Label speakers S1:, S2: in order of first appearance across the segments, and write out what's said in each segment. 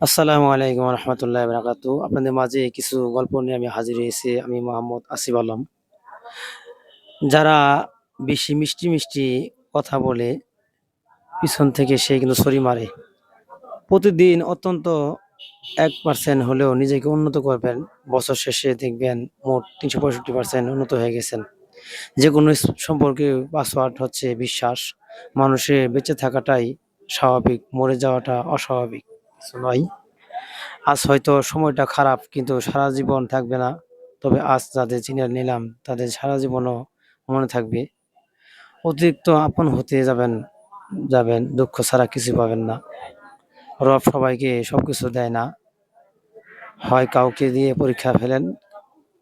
S1: আসসালামু আলাইকুম রহমতুল্লাহ বরাকাত আপনাদের মাঝে কিছু গল্প নিয়ে আমি হাজির হয়েছি, আমি মোহাম্মদ আসিফ আলম। যারা বেশি মিষ্টি মিষ্টি কথা বলে, পিছন থেকে সে কিন্তু ছড়ি মারে। প্রতিদিন অত্যন্ত এক পার্সেন্ট হলেও নিজেকে উন্নত করবেন। বছর শেষে দেখবেন মোট তিনশো পঁয়ষট্টি পার্সেন্ট উন্নত হয়ে গেছেন। যে কোনো সম্পর্কে পাসওয়ার্ড হচ্ছে বিশ্বাস। মানুষের বেঁচে থাকাটাই স্বাভাবিক, মরে যাওয়াটা অস্বাভাবিক। নয়। আজ হয়তো সময়টা খারাপ, কিন্তু সারা জীবন থাকবে না। তবে আজ যাদের চিনে নিলাম, তাদের সারা জীবনও মনে থাকবে। অতিরিক্ত আপন হতে যাবেন যাবেন, দুঃখ ছাড়া কিছু পাবেন না। রব সবাইকে সব কিছু দেয় না। হয় কাউকে দিয়ে পরীক্ষা ফেলেন,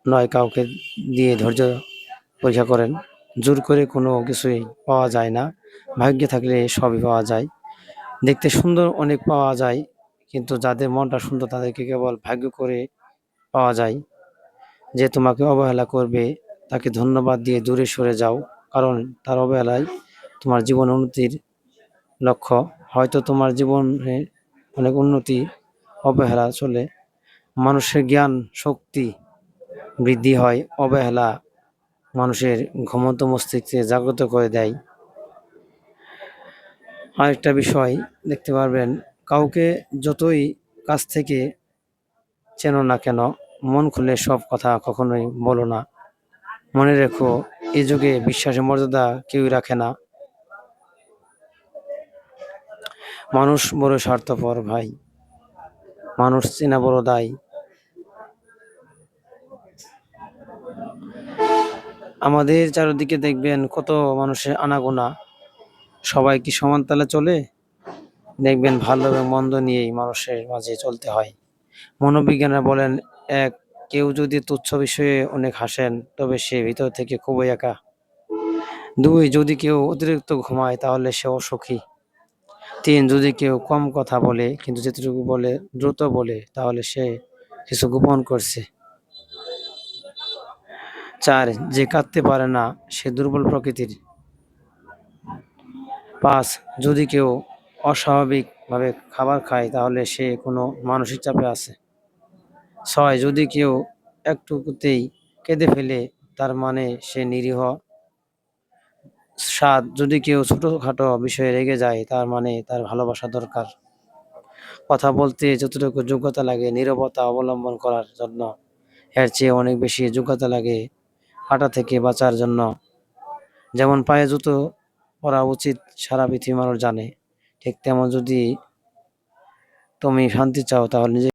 S1: নয় কাউকে দিয়ে ধৈর্য পরীক্ষা করেন। জোর করে কোনো কিছুই পাওয়া যায় না। ভাগ্যে থাকলে সবই পাওয়া যায়। দেখতে সুন্দর অনেক পাওয়া যায়। কিন্তু যাদের মনটা সুন্দর তাদেরকে কেবল ভাগ্য করে পাওয়া যায়। যে তোমাকে অবহেলা করবে, তাকে ধন্যবাদ দিয়ে দূরে সরে যাও, কারণ তার অবহেলায় তোমার জীবন উন্নতির লক্ষ্য। হয়তো তোমার জীবনে অনেক উন্নতি, অবহেলা চলে। মানুষের জ্ঞান শক্তি বৃদ্ধি হয়, অবহেলা মানুষের ঘুমন্ত মস্তিষ্কে জাগ্রত করে দেয়। আরেকটা বিষয় দেখতে পারবেন কাউকে যতই কাছ থেকে চেনো না কেন, মন খুলে সব কথা কখনোই বলো না। মনে রেখো, এ যুগে বিশ্বাসের মর্যাদা কেউই রাখে না। মানুষ বড় স্বার্থপর ভাই, মানুষ চেনা বড় দায়। আমাদের চারিদিকে দেখবেন কত মানুষের আনাগোনা। সবাই কি সমান তালে চলে? দেখবেন ভালো এবং মন্দ নিয়েই মানুষের মাঝে চলতে হয়। মনোবিজ্ঞানীরা বলেন, এক, কেউ যদি তুচ্ছ বিষয়ে অনেক হাসেন, তবে সে ভিতর থেকে খুবই একা। দুই, যদি কেউ অতিরিক্ত ঘুমায়, তাহলে সে অসুখী। তিন, যদি কেউ কম কথা বলে, কিন্তু যেটুকু বলে, দ্রুত বলে, তাহলে সে কিছু গোপন করছে। চার, যে কাঁদতে পারে না, সে দুর্বল প্রকৃতির। পাঁচ, যদি কেউ অস্বাভাবিকভাবে খাবার খায়, তাহলে সে কোনো মানসিক চাপে আছে। ছয়, যদি কেউ একটুকুতেই কেঁদে ফেলে, তার মানে সে নিরীহ। সাত, যদি কেউ ছোটোখাটো বিষয়ে রেগে যায়, তার মানে তার ভালোবাসা দরকার। কথা বলতে যতটুকু যোগ্যতা লাগে, নীরবতা অবলম্বন করার জন্য। এর চেয়ে অনেক বেশি যোগ্যতা লাগে কাটা থেকে বাঁচার জন্য। যেমন পায়ে জুতো পরা উচিত, সারা পৃথিবী মানুষ জানে। ঠিক তেমন যদি তুমি শান্তি চাও তাহলে নিজে